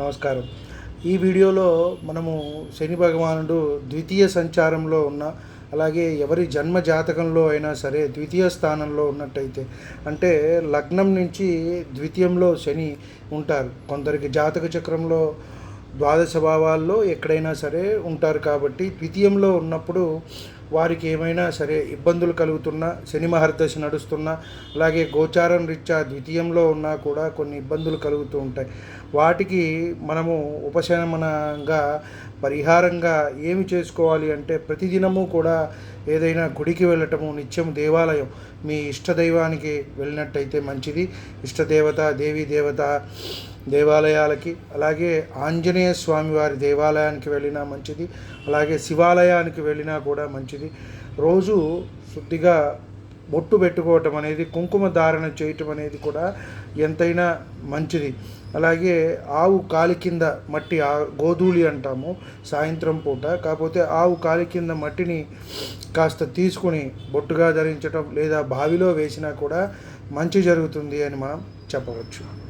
నమస్కారం. ఈ వీడియోలో మనము శని భగవానుడు ద్వితీయ సంచారంలో ఉన్న అలాగే ఎవరి జన్మ జాతకంలో అయినా సరే ద్వితీయ స్థానంలో ఉన్నట్టయితే అంటే లగ్నం నుంచి ద్వితీయంలో శని ఉంటారు. కొందరికి జాతక చక్రంలో ద్వాదశ భావాల్లో ఎక్కడైనా సరే ఉంటారు కాబట్టి ద్వితీయంలో ఉన్నప్పుడు వారికి ఏమైనా సరే ఇబ్బందులు కలుగుతున్నా శని మహర్దశ నడుస్తున్నా అలాగే గోచారం రీత్యా ద్వితీయంలో ఉన్నా కూడా కొన్ని ఇబ్బందులు కలుగుతూ ఉంటాయి. వాటికి మనము ఉపశమనంగా పరిహారంగా ఏమి చేసుకోవాలి అంటే ప్రతిదినము కూడా ఏదైనా గుడికి వెళ్ళటము నిత్యం దేవాలయం మీ ఇష్టదైవానికి వెళ్ళినట్టయితే మంచిది. ఇష్టదేవత దేవీ దేవత దేవాలయాలకి అలాగే ఆంజనేయ స్వామి వారి దేవాలయానికి వెళ్ళినా మంచిది అలాగే శివాలయానికి వెళ్ళినా కూడా మంచిది. రోజు శుద్ధిగా బొట్టు పెట్టుకోవటం అనేది కుంకుమ ధారణ చేయటం అనేది కూడా ఎంతైనా మంచిది. అలాగే ఆవు కాలి కింద మట్టి ఆ గోధూళి అంటాము సాయంత్రం పూట. కాకపోతే ఆవు కాలి కింద మట్టిని కాస్త తీసుకుని బొట్టుగా ధరించటం లేదా బావిలో వేసినా కూడా మంచి జరుగుతుంది అని మనం చెప్పవచ్చు.